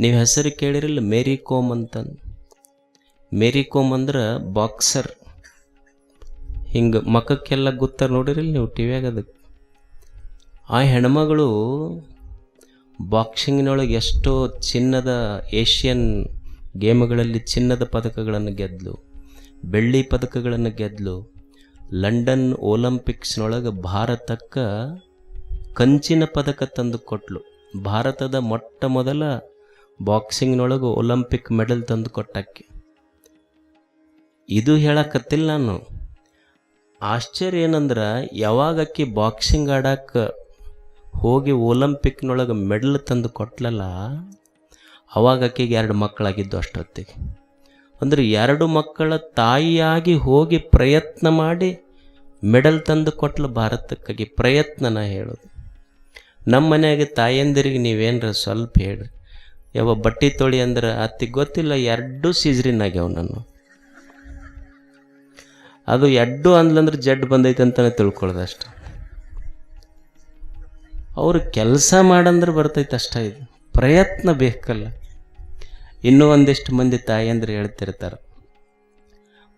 ನೀವು ಹೆಸರು ಕೇಳಿರಲ್ಲ, ಮೇರಿ ಕೋಮ್ ಅಂತಂದು. ಮೇರಿ ಕೋಮ್ ಅಂದ್ರೆ ಬಾಕ್ಸರ್. ಹಿಂಗೆ ಮಕ್ಕಕ್ಕೆಲ್ಲ ಗೊತ್ತಾರ ನೋಡಿರಲ್ಲ ನೀವು ಟಿ ವಿಯಾಗ ಅದಕ್ಕೆ ಆ ಹೆಣ್ಮಗಳು ಬಾಕ್ಸಿಂಗ್ನೊಳಗೆ ಎಷ್ಟೋ ಚಿನ್ನದ ಏಷ್ಯನ್ ಗೇಮ್ಗಳಲ್ಲಿ ಚಿನ್ನದ ಪದಕಗಳನ್ನು ಗೆದ್ದಲು ಬೆಳ್ಳಿ ಪದಕಗಳನ್ನು ಗೆದ್ದಲು ಲಂಡನ್ ಒಲಿಂಪಿಕ್ಸ್ನೊಳಗೆ ಭಾರತಕ್ಕೆ ಕಂಚಿನ ಪದಕ ತಂದು ಕೊಟ್ಲು. ಭಾರತದ ಮೊಟ್ಟ ಮೊದಲ ಬಾಕ್ಸಿಂಗ್ನೊಳಗೆ ಒಲಿಂಪಿಕ್ ಮೆಡಲ್ ತಂದು ಕೊಟ್ಟಕ್ಕೆ. ಇದು ಹೇಳಕತ್ತಿಲ್ಲ ನಾನು. ಆಶ್ಚರ್ಯ ಏನಂದ್ರೆ ಯಾವಾಗ ಆಕಿ ಬಾಕ್ಸಿಂಗ್ ಆಡಕ್ಕೆ ಹೋಗಿ ಒಲಿಂಪಿಕ್ನೊಳಗೆ ಮೆಡಲ್ ತಂದು ಕೊಟ್ಲಲ್ಲ ಅವಾಗ ಆಕೆಗೆ ಎರಡು ಮಕ್ಕಳಾಗಿದ್ದು ಅಷ್ಟೊತ್ತಿಗೆ. ಅಂದರೆ ಎರಡು ಮಕ್ಕಳ ತಾಯಿಯಾಗಿ ಹೋಗಿ ಪ್ರಯತ್ನ ಮಾಡಿ ಮೆಡಲ್ ತಂದು ಕೊಟ್ಲು ಭಾರತಕ್ಕಾಗಿ ಪ್ರಯತ್ನನ ಹೇಳೋದು. ನಮ್ಮ ಮನೆಯಾಗೆ ತಾಯಂದಿರಿಗೆ ನೀವೇನರ ಸ್ವಲ್ಪ ಹೇಳ್ರಿ. ಯಾವ ಬಟ್ಟೆ ತೊಳಿ ಅಂದ್ರೆ ಅತ್ತಿಗೆ ಗೊತ್ತಿಲ್ಲ, ಎರಡು ಸೀಜ್ರಿನ್ ಆಗ್ಯಾವ ನಾನು ಅದು ಎಡ್ಡು ಅಂದ್ಲಂದ್ರೆ ಜಡ್ ಬಂದೈತೆ ಅಂತಾನೆ ತಿಳ್ಕೊಳ್ಳೋದು ಅಷ್ಟು. ಅವ್ರು ಕೆಲಸ ಮಾಡಂದ್ರೆ ಬರ್ತೈತೆ ಅಷ್ಟ ಇದು. ಪ್ರಯತ್ನ ಬೇಕಲ್ಲ. ಇನ್ನೂ ಒಂದಿಷ್ಟು ಮಂದಿ ತಾಯಂದ್ರೆ ಹೇಳ್ತಿರ್ತಾರೆ.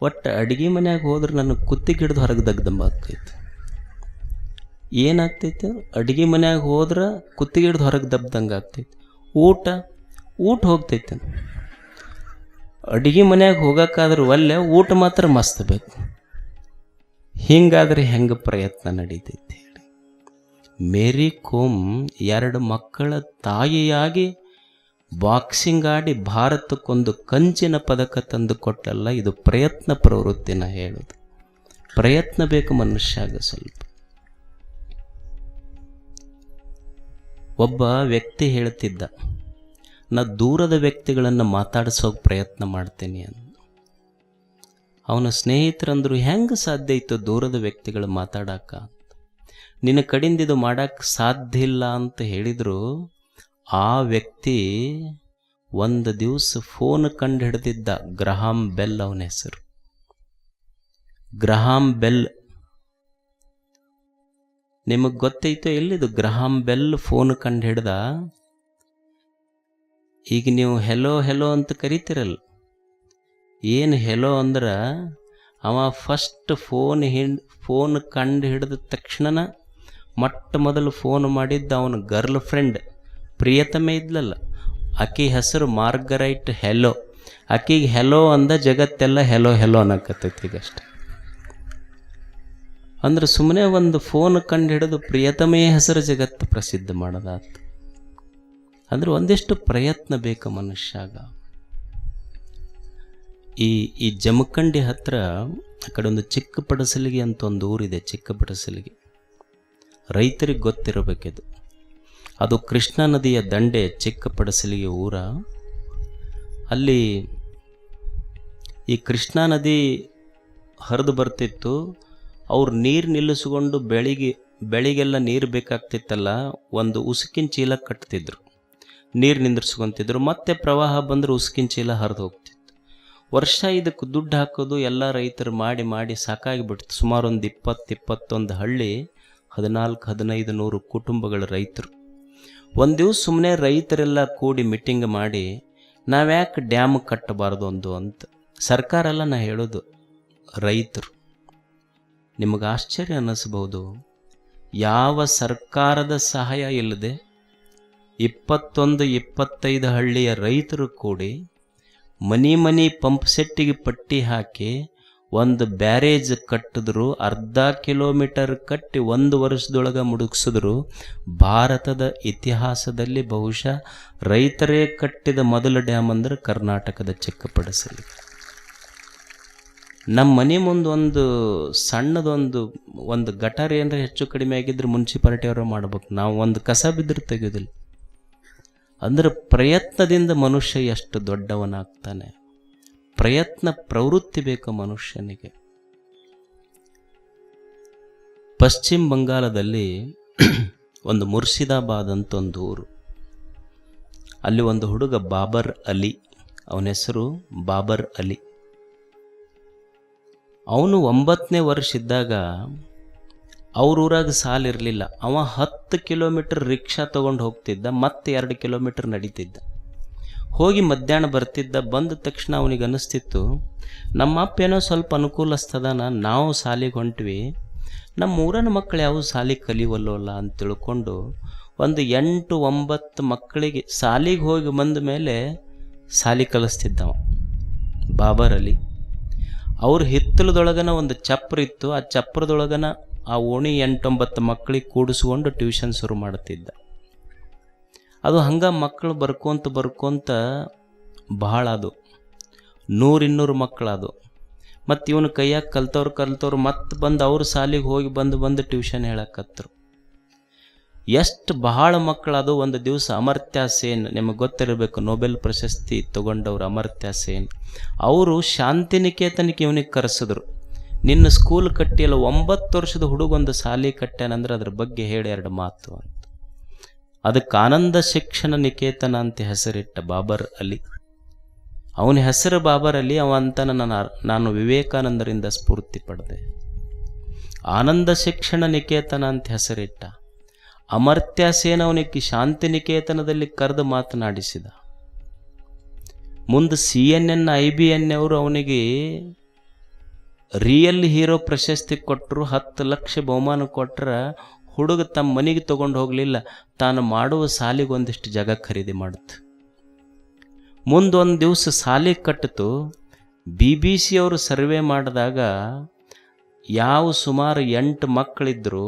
ಒಟ್ಟು ಅಡುಗೆ ಮನೆಯಾಗ ಹೋದ್ರೆ ನನಗೆ ಕುತ್ತಿಗೆ ಹಿಡಿದು ಹೊರಗೆ ದಗ್ದಂಬ ಆಗ್ತೈತೆ. ಏನಾಗ್ತೈತೆ? ಅಡುಗೆ ಮನೆಯಾಗ ಹೋದ್ರೆ ಕುತ್ತಿಗೆ ಹಿಡಿದು ಹೊರಗೆ ದಬ್ದಂಗೆ ಆಗ್ತೈತೆ. ಊಟ ಊಟ ಹೋಗ್ತೈತೆ. ಅಡುಗೆ ಮನ್ಯಾಗ ಹೋಗೋಕ್ಕಾದ್ರೆ ಒಲ್ಲೆ ಊಟ ಮಾತ್ರ ಮಸ್ತ್ ಬೇಕು. ಹಿಂಗಾದ್ರೆ ಹೆಂಗೆ ಪ್ರಯತ್ನ ನಡೀತೈತೆ ಮೇರಿ ಕೋಮ್ ಎರಡು ಮಕ್ಕಳ ತಾಯಿಯಾಗಿ ಬಾಕ್ಸಿಂಗ್ ಆಡಿ ಭಾರತಕ್ಕೊಂದು ಕಂಚಿನ ಪದಕ ತಂದು ಕೊಟ್ಟಲ್ಲ, ಇದು ಪ್ರಯತ್ನ ಪ್ರವೃತ್ತಿನ ಹೇಳೋದು. ಪ್ರಯತ್ನ ಬೇಕು ಮನುಷ್ಯಾಗ ಸ್ವಲ್ಪ. ಒಬ್ಬ ವ್ಯಕ್ತಿ ಹೇಳ್ತಿದ್ದ ನಾ ದೂರದ ವ್ಯಕ್ತಿಗಳನ್ನು ಮಾತಾಡಿಸೋಕೆ ಪ್ರಯತ್ನ ಮಾಡ್ತೀನಿ ಅಂತ ಅವನ ಸ್ನೇಹಿತರಂದರು ಹೆಂಗೆ ಸಾಧ್ಯ ಇತ್ತು ದೂರದ ವ್ಯಕ್ತಿಗಳು ಮಾತಾಡಕ್ಕ ನಿನ್ನ ಕಡಿಂದ ಇದು ಮಾಡೋಕ್ಕೆ ಸಾಧ್ಯ ಇಲ್ಲ ಅಂತ ಹೇಳಿದರು. ಆ ವ್ಯಕ್ತಿ ಒಂದು ದಿವಸ ಫೋನ್ ಕಂಡು ಹಿಡ್ದಿದ್ದ ಗ್ರಹಾಂ ಬೆಲ್ ಅವನ ಹೆಸರು. Graham Bell. ನಿಮಗೆ ಗೊತ್ತೈತೋ ಎಲ್ಲಿದು ಗ್ರಹಾಂ ಬೆಲ್ ಫೋನ್ ಕಂಡು ಹಿಡ್ದ ಈಗ ನೀವು ಹೆಲೋ ಹೆಲೋ ಅಂತ ಕರಿತಿರಲ್ಲ. ಏನು ಹೆಲೋ ಅಂದ್ರೆ ಅವ ಫಸ್ಟ್ ಫೋನ್ ಹಿಂಡ್ ಫೋನ್ ಕಂಡು ಹಿಡಿದ ತಕ್ಷಣನ ಮೊಟ್ಟ ಮೊದಲು ಫೋನ್ ಮಾಡಿದ್ದ ಅವನ ಗರ್ಲ್ ಫ್ರೆಂಡ್ ಪ್ರಿಯತಮೆ ಇದ್ಲಲ್ಲ. ಆಕೆ ಹೆಸರು ಮಾರ್ಗರೈಟ್ ಹೆಲೋ ಆಕೆಗೆ ಹೆಲೋ ಅಂದ ಜಗತ್ತೆಲ್ಲ ಹೆಲೋ ಹೆಲೋ ಅನ್ನಕತ್ತೈತಿ ಈಗಷ್ಟೆ ಅಂದ್ರೆ ಸುಮ್ಮನೆ ಒಂದು ಫೋನ್ ಕಂಡು ಹಿಡಿದು ಪ್ರಿಯತಮೆಯ ಹೆಸರು ಜಗತ್ತು ಪ್ರಸಿದ್ಧ ಮಾಡೋದಾತು. ಅಂದ್ರೆ ಒಂದಿಷ್ಟು ಪ್ರಯತ್ನ ಬೇಕು ಮನುಷ್ಯಾಗ. ಈ ಈ ಜಮಖಂಡಿ ಹತ್ರ ಆ ಕಡೆ ಒಂದು ಚಿಕ್ಕ ಪಡಸಲಿಗೆ ಅಂತ ಒಂದು ಊರಿದೆ ಚಿಕ್ಕ ಪಡಸಲಿಗೆ ರೈತರಿಗೆ ಗೊತ್ತಿರಬೇಕಿದು. ಅದು ಕೃಷ್ಣಾ ನದಿಯ ದಂಡೆ ಚಿಕ್ಕ ಪಡಸಲಿಗೆ ಊರ. ಅಲ್ಲಿ ಈ ಕೃಷ್ಣಾ ನದಿ ಹರಿದು ಬರ್ತಿತ್ತು. ಅವ್ರು ನೀರು ನಿಲ್ಲಿಸ್ಕೊಂಡು ಬೆಳಿಗ್ಗೆ ಬೆಳಿಗ್ಗೆಲ್ಲ ನೀರು ಬೇಕಾಗ್ತಿತ್ತಲ್ಲ, ಒಂದು ಉಸುಕಿನ ಚೀಲ ಕಟ್ತಿದ್ರು. ನೀರು ನಿಂದ್ರಿಸ್ಕೊಂತಿದ್ರು. ಮತ್ತೆ ಪ್ರವಾಹ ಬಂದ್ರೆ ಉಸ್ಕಿನ ಚೀಲ ಹರಿದು ಹೋಗ್ತಿತ್ತು. ವರ್ಷ ಇದಕ್ಕೆ ದುಡ್ಡು ಹಾಕೋದು ಎಲ್ಲ ರೈತರು ಮಾಡಿ ಮಾಡಿ ಸಾಕಾಗಿಬಿಡ್ತು. ಸುಮಾರು ಒಂದು ಇಪ್ಪತ್ತು ಇಪ್ಪತ್ತೊಂದು ಹಳ್ಳಿ, ಹದಿನಾಲ್ಕು, ಹದಿನೈದು ನೂರು ಕುಟುಂಬಗಳ ರೈತರು. ಒಂದು ದಿವಸ ಸುಮ್ಮನೆ ರೈತರೆಲ್ಲ ಕೂಡಿ ಮೀಟಿಂಗ್ ಮಾಡಿ, ನಾವ್ಯಾಕೆ ಡ್ಯಾಮ್ ಕಟ್ಟಬಾರ್ದು ಒಂದು ಅಂತ. ಸರ್ಕಾರ ಎಲ್ಲ ನಾ ಹೇಳೋದು, ರೈತರು, ನಿಮಗೆ ಆಶ್ಚರ್ಯ ಅನ್ನಿಸ್ಬೋದು ಯಾವ ಸರ್ಕಾರದ ಸಹಾಯ ಇಲ್ಲದೆ ಇಪ್ಪತ್ತೊಂದು ಇಪ್ಪತ್ತೈದು ಹಳ್ಳಿಯ ರೈತರು ಕೂಡಿ ಮನಿ ಮನಿ ಪಂಪ್ ಸೆಟ್ಟಿಗೆ ಪಟ್ಟಿ ಹಾಕಿ ಒಂದು ಬ್ಯಾರೇಜ್ ಕಟ್ಟಿದ್ರು, ಅರ್ಧ ಕಿಲೋಮೀಟರ್ ಕಟ್ಟಿ ಒಂದು ವರ್ಷದೊಳಗೆ ಮುಡುಗಿಸಿದ್ರು. ಭಾರತದ ಇತಿಹಾಸದಲ್ಲಿ ಬಹುಶಃ ರೈತರೇ ಕಟ್ಟಿದ ಮೊದಲ ಡ್ಯಾಮ್ ಅಂದ್ರೆ ಕರ್ನಾಟಕದ ಚಿಕ್ಕಪಡಸಲಿ ನಮ್ಮ ಮನೆ ಮುಂದೆ ಒಂದು ಸಣ್ಣದೊಂದು, ಒಂದು ಗಟಾರ ಏನರ ಹೆಚ್ಚು ಕಡಿಮೆ ಆಗಿದ್ರೆ ಮುನ್ಸಿಪಾಲಿಟಿಯವರು ಮಾಡ್ಬೇಕು. ನಾವು ಒಂದು ಕಸ ಬಿದ್ದರೆ ತೆಗೆಯೋದಿಲ್ಲ ಅಂದ್ರೆ ಪ್ರಯತ್ನದಿಂದ ಮನುಷ್ಯ ಎಷ್ಟು ದೊಡ್ಡವನಾಗ್ತಾನೆ? ಪ್ರಯತ್ನ ಪ್ರವೃತ್ತಿ ಬೇಕು ಮನುಷ್ಯನಿಗೆ. ಪಶ್ಚಿಮ ಬಂಗಾಳದಲ್ಲಿ ಒಂದು ಮುರ್ಷಿದಾಬಾದ್ ಅಂತ ಒಂದು ಊರು. ಅಲ್ಲಿ ಒಂದು ಹುಡುಗ ಬಾಬರ್ ಅಲಿ, ಅವನ ಹೆಸರು ಬಾಬರ್ ಅಲಿ. ಅವನು ಒಂಬತ್ತನೇ ವರ್ಷ ಇದ್ದಾಗ ಅವ್ರ ಊರಾಗ ಸಾಲ ಇರಲಿಲ್ಲ. ಅವ ಹತ್ತು ಕಿಲೋಮೀಟರ್ ರಿಕ್ಷಾ ತೊಗೊಂಡು ಹೋಗ್ತಿದ್ದ, ಮತ್ತೆ ಎರಡು ಕಿಲೋಮೀಟರ್ ನಡೀತಿದ್ದ. ಹೋಗಿ ಮಧ್ಯಾಹ್ನ ಬರ್ತಿದ್ದ, ಬಂದ ತಕ್ಷಣ ಅವನಿಗೆ ಅನ್ನಿಸ್ತಿತ್ತು ನಮ್ಮ ಅಪ್ಪ ಏನೋ ಸ್ವಲ್ಪ ಅನುಕೂಲಸ್ತದಾನ ನಾವು ಸಾಲಿಗೆ ಹೊಂಟ್ವಿ. ನಮ್ಮ ಊರನ ಮಕ್ಕಳು ಯಾವ ಸಾಲಿಗೆ ಕಲಿವಲ್ಲೋಲ್ಲ? ಅಂತ ತಿಳ್ಕೊಂಡು ಒಂದು ಎಂಟು ಒಂಬತ್ತು ಮಕ್ಕಳಿಗೆ ಸಾಲಿಗೆ ಹೋಗಿ ಬಂದ ಮೇಲೆ ಸಾಲಿ ಕಲಿಸ್ತಿದ್ದವ, ಬಾಬರ್ ಅಲಿ. ಅವ್ರ ಹಿತ್ತಲದೊಳಗನ ಒಂದು ಚಪ್ರ ಇತ್ತು. ಆ ಚಪ್ರದೊಳಗನ ಆ ಓಣಿ ಎಂಟೊಂಬತ್ತು ಮಕ್ಕಳಿಗೆ ಕೂಡಿಸ್ಕೊಂಡು ಟ್ಯೂಷನ್ ಶುರು ಮಾಡ್ತಿದ್ದ. ಅದು ಹಂಗೆ ಮಕ್ಕಳು ಬರ್ಕೊಂತ ಬರ್ಕೊಂತ ಬಹಳ ಅದು. ನೂರಿನ್ನೂರು ಮಕ್ಕಳು ಅದು. ಮತ್ತು ಇವನು ಕೈಯಾಗ ಕಲ್ತವ್ರು ಕಲ್ತವ್ರು ಮತ್ತೆ ಬಂದು ಅವ್ರ ಸಾಲಿಗೆ ಹೋಗಿ ಬಂದು ಬಂದು ಟ್ಯೂಷನ್ ಹೇಳಕತ್ರು. ಎಷ್ಟು ಬಹಳ ಮಕ್ಕಳು ಅದು ಒಂದು ದಿವಸ ಅಮರ್ತ್ಯ ಸೇನ್, ನಿಮಗೆ ಗೊತ್ತಿರಬೇಕು ನೊಬೆಲ್ ಪ್ರಶಸ್ತಿ ತೊಗೊಂಡವ್ರು ಅಮರ್ತ್ಯ ಸೇನ್. ಅವರು ಶಾಂತಿನಿಕೇತನಕ್ಕೆ ಇವನಿಗೆ ಕರೆಸಿದ್ರು. ನಿನ್ನ ಸ್ಕೂಲ್ ಕಟ್ಟಿಯಲ್ಲ ಒಂಬತ್ತು ವರ್ಷದ ಹುಡುಗೊಂದು ಸಾಲಿ ಕಟ್ಟ್ಯಾನಂದ್ರೆ ಅದ್ರ ಬಗ್ಗೆ ಹೇಳಿ ಎರಡು ಮಾತು ಅಂತ. ಅದಕ್ಕೆ ಆನಂದ ಶಿಕ್ಷಣ ನಿಕೇತನ ಅಂತ ಹೆಸರಿಟ್ಟ ಬಾಬರ್ ಅಲಿ. ಅವನ ಹೆಸರು ಬಾಬರ್ ಅಲಿ, ಅವ ಅಂತ ನನ್ನ ನಾನು ವಿವೇಕಾನಂದರಿಂದ ಸ್ಫೂರ್ತಿ ಪಡೆದೆ. ಆನಂದ ಶಿಕ್ಷಣ ನಿಕೇತನ ಅಂತ ಹೆಸರಿಟ್ಟ. ಅಮರ್ತ್ಯ ಸೇನ್ ಅವನಿಗೆ ಶಾಂತಿ ನಿಕೇತನದಲ್ಲಿ ಕರೆದು ಮಾತನಾಡಿಸಿದ. ಮುಂದೆ C N N, I B N ಅವರು ಅವನಿಗೆ ರಿಯಲ್ ಹೀರೋ ಪ್ರಶಸ್ತಿ ಕೊಟ್ಟರು ಹತ್ತು ಲಕ್ಷ ಬಹುಮಾನ ಕೊಟ್ಟರೆ ಹುಡುಗ ತಮ್ಮ ಮನೆಗೆ ತೊಗೊಂಡು ಹೋಗಲಿಲ್ಲ. ತಾನು ಮಾಡುವ ಸಾಲಿಗೆ ಒಂದಿಷ್ಟು ಜಾಗ ಖರೀದಿ ಮಾಡಿತು ಮುಂದೊಂದು ದಿವಸ ಸಾಲಿ ಕಟ್ಟಿತು ಬಿ ಬಿ ಸಿ ಅವರು ಸರ್ವೆ ಮಾಡಿದಾಗ ಯಾವ ಸುಮಾರು ಎಂಟು ಮಕ್ಕಳಿದ್ದರು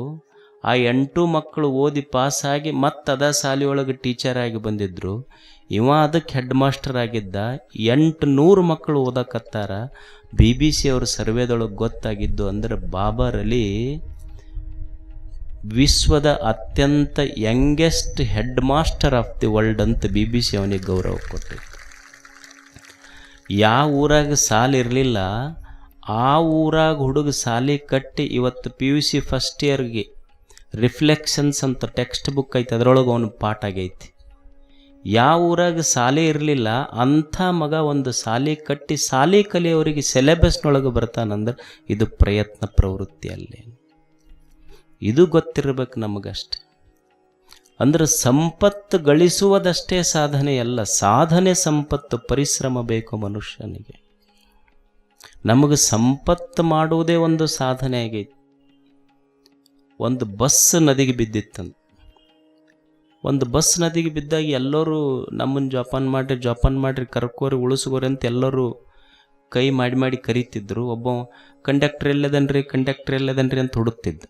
ಆ ಎಂಟು ಮಕ್ಕಳು ಓದಿ ಪಾಸಾಗಿ ಮತ್ತೆ ಅದ ಶಾಲೆಯೊಳಗೆ ಟೀಚರ್ ಆಗಿ ಬಂದಿದ್ರು. ಇವ ಅದಕ್ಕೆ ಹೆಡ್ ಮಾಸ್ಟರ್ ಆಗಿದ್ದ ಎಂಟು ನೂರು ಮಕ್ಕಳು ಓದಕತ್ತಾರ. ಬಿ ಬಿ ಸಿ ಅವ್ರ ಸರ್ವೇದೊಳಗೆ ಗೊತ್ತಾಗಿದ್ದು ಅಂದರೆ ಬಾಬರ್ ಅಲಿ ವಿಶ್ವದ ಅತ್ಯಂತ youngest head master of the world ಅಂತ ಬಿ ಬಿ ಸಿ ಅವನಿಗೆ ಗೌರವ ಕೊಟ್ಟಿತ್ತು ಯಾವ ಊರಾಗ ಸಾಲ ಇರಲಿಲ್ಲ, ಆ ಊರಾಗ ಹುಡುಗ ಸಾಲಿ ಕಟ್ಟಿ ಇವತ್ತು ಪಿ ಯು ಸಿ ಫಸ್ಟ್ ಇಯರ್ಗೆ ರಿಫ್ಲೆಕ್ಷನ್ಸ್ ಅಂತ ಟೆಕ್ಸ್ಟ್ ಬುಕ್ ಐತೆ, ಅದರೊಳಗೆ ಅವನು ಪಾಠ ಆಗೈತಿ. ಯಾವ ಊರಾಗ ಸಾಲೆ ಇರಲಿಲ್ಲ, ಅಂಥ ಮಗ ಒಂದು ಸಾಲಿ ಕಟ್ಟಿ ಸಾಲಿ ಕಲಿಯೋರಿಗೆ ಸಿಲೆಬಸ್ನೊಳಗೆ ಬರ್ತಾನಂದ್ರೆ ಇದು ಪ್ರಯತ್ನ ಪ್ರವೃತ್ತಿ ಅಲ್ಲೇ. ಇದು ಗೊತ್ತಿರಬೇಕು ನಮಗಷ್ಟೆ. ಅಂದ್ರೆ ಸಂಪತ್ತು ಗಳಿಸುವುದಷ್ಟೇ ಸಾಧನೆ ಅಲ್ಲ, ಸಾಧನೆ ಸಂಪತ್ತು, ಪರಿಶ್ರಮ ಬೇಕು ಮನುಷ್ಯನಿಗೆ. ನಮಗೆ ಸಂಪತ್ತು ಮಾಡುವುದೇ ಒಂದು ಸಾಧನೆ ಆಗೈತಿ. ಒಂದು ಬಸ್ ನದಿಗೆ ಬಿದ್ದಿತ್ತಂತ. ಒಂದು ಬಸ್ ನದಿಗೆ ಬಿದ್ದಾಗ ಎಲ್ಲರೂ ನಮ್ಮನ್ನು ಜೋಪಾನ ಮಾಡಿರಿ ಜೋಪಾನ ಮಾಡಿರಿ, ಕರ್ಕೋರಿ ಉಳಿಸ್ಕೋರಿ ಅಂತ ಎಲ್ಲರೂ ಕೈ ಮಾಡಿ ಮಾಡಿ ಕರೀತಿದ್ರು. ಒಬ್ಬ ಕಂಡಕ್ಟರ್ ಎಲ್ಲದನ್ರಿ ಕಂಡಕ್ಟರ್ ಎಲ್ಲದನ್ರಿ ಅಂತ ಹುಡುಕ್ತಿದ್ದ.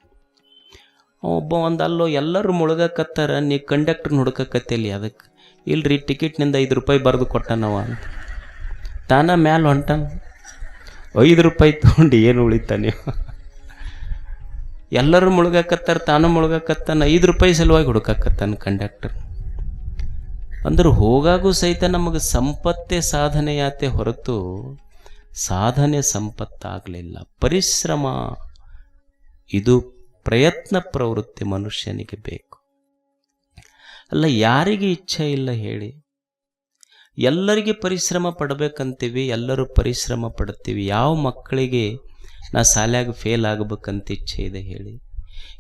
ಒಬ್ಬ ಒಂದು ಅಲ್ಲೋ, ಎಲ್ಲರೂ ಮುಳುಗಕತ್ತಾರ, ನೀ ಕಂಡಕ್ಟ್ರನ್ನ ಹುಡುಕಕತ್ತಿಲ್ಲಿ ಅದಕ್ಕೆ ಇಲ್ರಿ ಟಿಕೆಟ್ನಿಂದ ಐದು ರೂಪಾಯಿ ಬರೆದು ಕೊಟ್ಟನವ ಅಂತ. ತಾನ ಮ್ಯಾಲ ಹೊಂಟಾನ. ಐದು ರೂಪಾಯಿ ತೊಗೊಂಡು ಏನು ಉಳಿತ ನೀವು ಎಲ್ಲರೂ ಮುಳುಗಾಕತ್ತಾರ, ತಾನು ಮುಳುಗಾಕತ್ತಾನ, ಐದು ರೂಪಾಯಿ ಸಲುವಾಗಿ ಹುಡುಕಾಕತ್ತಾನ ಕಂಡಕ್ಟರ್ ಅಂದ್ರೆ ಹೋಗಾಗೂ ಸಹಿತ ನಮಗೆ ಸಂಪತ್ತೇ ಸಾಧನೆಯಾತೆ ಹೊರತು ಸಾಧನೆ ಸಂಪತ್ತಾಗಲಿಲ್ಲ. ಪರಿಶ್ರಮ, ಇದು ಪ್ರಯತ್ನ ಪ್ರವೃತ್ತಿ ಮನುಷ್ಯನಿಗೆ ಬೇಕು. ಅಲ್ಲ, ಯಾರಿಗೆ ಇಚ್ಛೆ ಇಲ್ಲ ಹೇಳಿ? ಎಲ್ಲರಿಗೆ ಪರಿಶ್ರಮ ಪಡಬೇಕಂತೀವಿ, ಎಲ್ಲರೂ ಪರಿಶ್ರಮ ಪಡ್ತೀವಿ. ಯಾವ ಮಕ್ಕಳಿಗೆ ನಾ ಶಾಲ್ಯಾಗ ಫೇಲ್ ಆಗಬೇಕಂತ ಇಚ್ಛೆ ಇದೆ ಹೇಳಿ.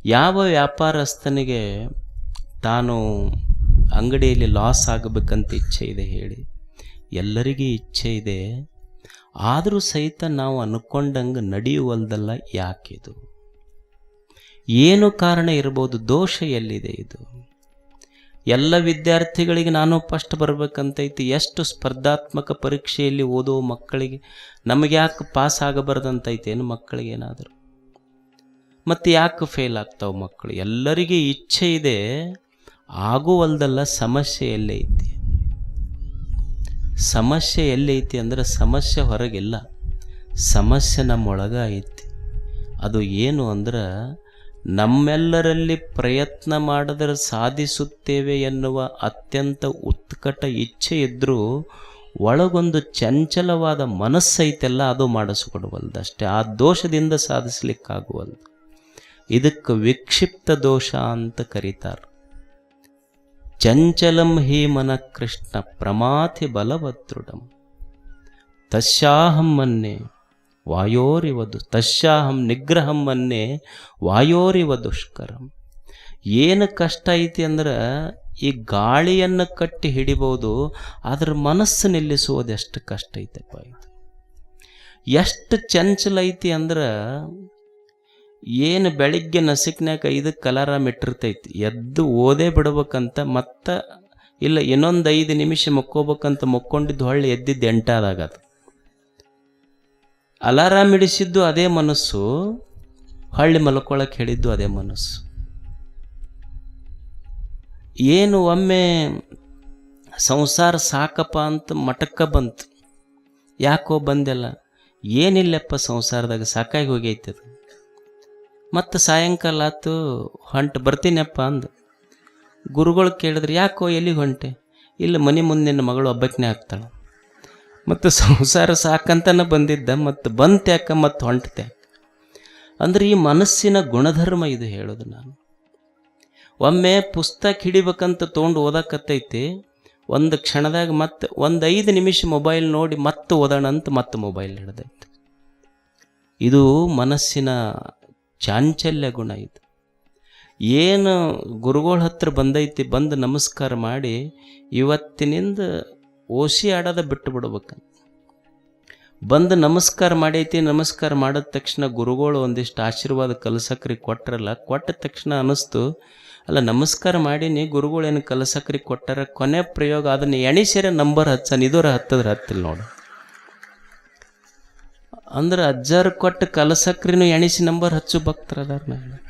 ಯಾವ ವ್ಯಾಪಾರಸ್ಥನಿಗೆ ತಾನು ಅಂಗಡಿಯಲ್ಲಿ ಲಾಸ್ ಆಗಬೇಕಂತ ಇಚ್ಛೆ ಇದೆ ಹೇಳಿ. ಎಲ್ಲರಿಗೂ ಇಚ್ಛೆ ಇದೆ. ಆದರೂ ಸಹಿತ ನಾವು ಅನ್ಕೊಂಡಂಗೆ ನಡೆಯುವಲ್ದಲ್ಲ ಯಾಕಿದು? ಏನು ಕಾರಣ ಇರ್ಬೋದು? ದೋಷ ಎಲ್ಲಿದೆ ಇದು? ಎಲ್ಲ ವಿದ್ಯಾರ್ಥಿಗಳಿಗೆ ನಾನು ಫಸ್ಟ್ ಬರಬೇಕಂತೈತಿ, ಎಷ್ಟು ಸ್ಪರ್ಧಾತ್ಮಕ ಪರೀಕ್ಷೆಯಲ್ಲಿ ಓದೋ ಮಕ್ಕಳಿಗೆ ನಮಗೆ ಯಾಕೆ ಪಾಸ್ ಆಗಬಾರ್ದಂತೈತೆ ಏನು ಮಕ್ಕಳಿಗೆ ಏನಾದರೂ? ಮತ್ತು ಯಾಕೆ ಫೇಲ್ ಆಗ್ತಾವೆ ಮಕ್ಕಳು? ಎಲ್ಲರಿಗೆ ಇಚ್ಛೆ ಇದೆ ಆಗುವಲ್ದಲ್ಲ ಸಮಸ್ಯೆ ಎಲ್ಲೈತಿ. ಸಮಸ್ಯೆ ಎಲ್ಲೈತಿ ಅಂದರೆ ಸಮಸ್ಯೆ ಹೊರಗಿಲ್ಲ, ಸಮಸ್ಯೆ ನಮ್ಮೊಳಗ ಐತಿ. ಅದು ಏನು ಅಂದ್ರೆ ನಮ್ಮೆಲ್ಲರಲ್ಲಿ ಪ್ರಯತ್ನ ಮಾಡಿದರೆ ಸಾಧಿಸುತ್ತೇವೆ ಎನ್ನುವ ಅತ್ಯಂತ ಉತ್ಕಟ ಇಚ್ಛೆ ಇದ್ದರೂ ಒಳಗೊಂದು ಚಂಚಲವಾದ ಮನಸ್ಸೈತೆಲ್ಲ ಅದು ಮಾಡಿಸ್ಕೊಡುವಲ್ದಷ್ಟೇ. ಆ ದೋಷದಿಂದ ಸಾಧಿಸಲಿಕ್ಕಾಗುವಲ್ದು. ಇದಕ್ಕೆ ವಿಕ್ಷಿಪ್ತ ದೋಷ ಅಂತ ಕರೀತಾರೆ. ಚಂಚಲಂ ಹಿ ಕೃಷ್ಣ ಪ್ರಮಾಥಿ ಬಲವದೃಢಂ. ತಸ್ಯಾಹಂ ಮನ್ನೆ ವಾಯೋರಿವದು ತಶ್ಯಾಹಂ ನಿಗ್ರಹಂ ಮನ್ನೆ ವಾಯೋರಿವ ದುಷ್ಕರಂ ಏನು ಕಷ್ಟ ಐತಿ ಅಂದ್ರೆ ಈ ಗಾಳಿಯನ್ನು ಕಟ್ಟಿ ಹಿಡಿಬೋದು ಅದ್ರ ಮನಸ್ಸು ನಿಲ್ಲಿಸುವುದು ಎಷ್ಟು ಕಷ್ಟ ಐತಪ್ಪ ಇದು. ಎಷ್ಟು ಚಂಚಲ ಐತಿ ಅಂದ್ರೆ ಏನು ಬೆಳಿಗ್ಗೆ ನಸಿಕ್ನ್ಯಾಗ ಐದು ಕಲರ ಇಟ್ಟಿರ್ತೈತಿ, ಎದ್ದು ಓದೇ ಬಿಡ್ಬೇಕಂತ ಮತ್ತೆ ಇಲ್ಲ ಇನ್ನೊಂದು ಐದು ನಿಮಿಷ ಮಕ್ಕೋಬೇಕಂತ ಮಕ್ಕೊಂಡಿದ್ದು ಹೊಳ್ಳಿ ಎದ್ದಿದ್ದು ಎಂಟಾದಾಗ ಅದು ಅಲಾರಾಮ್ ಇಡಿಸಿದ್ದು ಅದೇ ಮನಸ್ಸು, ಹಳ್ಳಿ ಮಲ್ಕೊಳಕ್ಕೆ ಹೇಳಿದ್ದು ಅದೇ ಮನಸ್ಸು. ಏನು ಒಮ್ಮೆ ಸಂಸಾರ ಸಾಕಪ್ಪ ಅಂತ ಮಟಕ್ಕ ಬಂತು. ಯಾಕೋ ಬಂದೆಲ್ಲ? ಏನಿಲ್ಲಪ್ಪ ಸಂಸಾರದಾಗ, ಸಾಕಾಗಿ ಹೋಗೈತೆ ಅದು. ಮತ್ತು ಸಾಯಂಕಾಲ ಆತು, ಹೊಂಟು ಬರ್ತೀನಪ್ಪ ಅಂದ. ಗುರುಗಳು ಕೇಳಿದ್ರೆ, ಯಾಕೋ ಎಲ್ಲಿಗೆ ಹೊಂಟೆ? ಇಲ್ಲ, ಮನೆ ಮುಂದೆ ನಿನ್ನ ಮಗಳು ಒಬ್ಬಕ್ಕನೇ ಆಗ್ತಾಳೆ. ಮತ್ತು ಸಂಸಾರ ಸಾಕಂತನ ಬಂದಿದ್ದ, ಮತ್ತು ಬಂತ್ಯಾಕ ಮತ್ತು ಹೊಂಟತೆ ಅಂದ್ರೆ ಈ ಮನಸ್ಸಿನ ಗುಣಧರ್ಮ ಇದು ಹೇಳೋದು ನಾನು. ಒಮ್ಮೆ ಪುಸ್ತಕ ಹಿಡಿಬೇಕಂತ ತೊಗೊಂಡು ಓದಕ್ಕತ್ತೈತಿ ಒಂದು ಕ್ಷಣದಾಗ ಮತ್ತೆ ಒಂದು ಐದು ನಿಮಿಷ ಮೊಬೈಲ್ ನೋಡಿ ಮತ್ತೆ ಓದೋಣ ಅಂತ ಮತ್ತೆ ಮೊಬೈಲ್ ಹಿಡ್ದೈತೆ. ಇದು ಮನಸ್ಸಿನ ಚಾಂಚಲ್ಯ ಗುಣ ಇದು. ಏನು ಗುರುಗಳ ಹತ್ರ ಬಂದೈತಿ, ಬಂದು ನಮಸ್ಕಾರ ಮಾಡಿ ಇವತ್ತಿನಿಂದ ಓಸಿ ಆಡೋದ ಬಿಟ್ಟು ಬಿಡ್ಬೇಕಂತ. ಬಂದು ನಮಸ್ಕಾರ ಮಾಡೈತಿ, ನಮಸ್ಕಾರ ಮಾಡಿದ ತಕ್ಷಣ ಗುರುಗಳು ಒಂದಿಷ್ಟು ಆಶೀರ್ವಾದ ಕಲಸಕ್ರಿ ಕೊಟ್ಟರಲ್ಲ ಕೊಟ್ಟ ತಕ್ಷಣ ಅನ್ನಿಸ್ತು, ಅಲ್ಲ ನಮಸ್ಕಾರ ಮಾಡೀನಿ, ಗುರುಗಳು ಏನು ಕಲಸಕ್ರಿ ಕೊಟ್ಟಾರ, ಕೊನೆ ಪ್ರಯೋಗ ಅದನ್ನ ಎಣಿಸ್ಯಾರ ನಂಬರ್ ಹಚ್ಚನ್ ಇದರ ಹತ್ತದ್ರೆ ಹತ್ತಿಲ್ಲ ನೋಡು. ಅಂದ್ರೆ ಅಜ್ಜಾರು ಕೊಟ್ಟು ಕಲಸಕ್ರಿನೂ ಎಣಿಸಿ ನಂಬರ್ ಹಚ್ಚು ಭಕ್ತರದಾರ ನಾನು